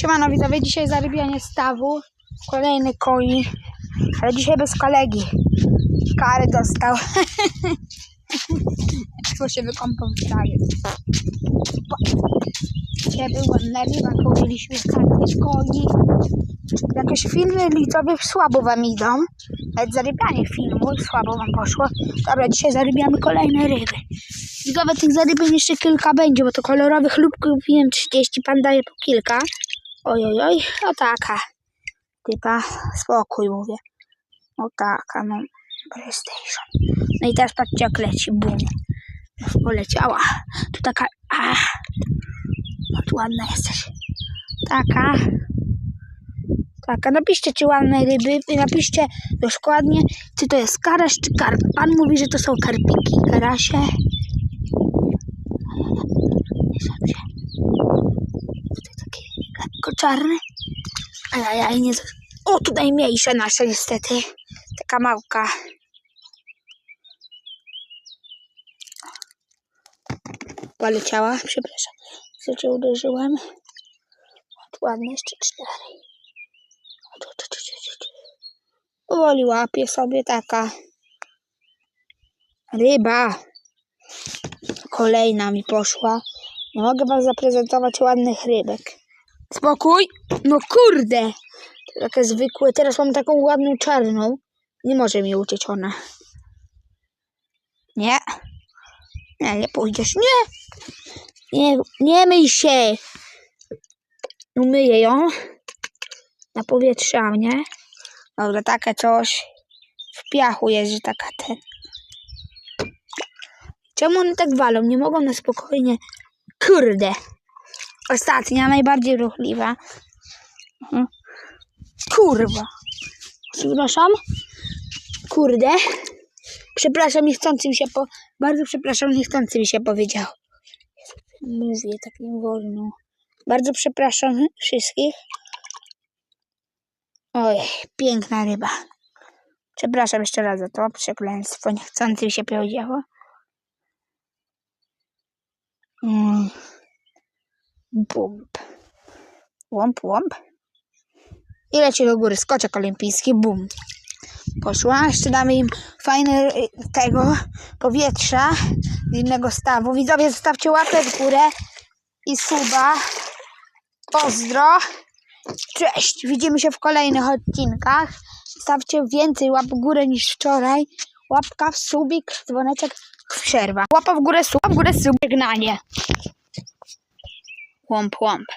Siemano widzowie, dzisiaj zarybianie stawu. Kolejny koi. Ale dzisiaj bez kolegi. Kary dostał. Szło się wykąpał w stawie. Dzisiaj był lepiej, położyliśmy kartę z koni. Jakieś filmy widzowie słabo wam idą. Nawet zarybianie filmu słabo wam poszło. Dobra, dzisiaj zarybiamy kolejne ryby. Widzowie tych zarybień jeszcze kilka będzie, bo to kolorowych lub kupiłem 30, pan daje po kilka. Oj, oj, oj, o taka. Typa, spokój mówię. O taka, no. PlayStation. No i teraz patrzcie jak leci, bum. Już poleciała. Tu taka, a, no tu ładna jesteś. Taka. Taka, napiszcie czy ładne ryby napiszcie dokładnie, czy to jest karaś czy karp. Pan mówi, że to są karpiki, karasie. Czarny. Ajajaj, nie. O, tu najmniejsza nasza niestety. Taka małka. Poleciała, przepraszam. Co cię uderzyłem? Ładne jeszcze cztery. Powoli łapie sobie taka ryba. Kolejna mi poszła. Nie mogę wam zaprezentować ładnych rybek. Spokój! No kurde! Takie zwykłe. Teraz mam taką ładną czarną. Nie może mi uciec ona. Nie. Nie, nie pójdziesz. Nie! Nie, nie myj się! Umyję ją. Na powietrza mnie. Dobra, takie coś. W piachu jest, że taka ten. Czemu one tak walą? Nie mogą na spokojnie. Kurde. Ostatnia, najbardziej ruchliwa. Mhm. Kurwa. Przepraszam. Kurde. Przepraszam, niechcący mi się po... Bardzo przepraszam, niechcący mi się powiedział. Mówię, tak nie wolno. Bardzo przepraszam wszystkich. Oj, piękna ryba. Przepraszam jeszcze raz za to przekleństwo. Niechcący mi się powiedziało. Mm. Bump. Łomp, łomp. I leci do góry. Skoczek olimpijski. Bum. Poszła. Jeszcze damy im fajne y, tego powietrza z innego stawu. Widzowie, zostawcie łapę w górę i suba. Pozdro. Cześć. Widzimy się w kolejnych odcinkach. Stawcie więcej łap w górę niż wczoraj. Łapka w subik, dzwoneczek w przerwa. Łapa w górę, sub, w górę, sub, żegnanie. Łomp, łomp.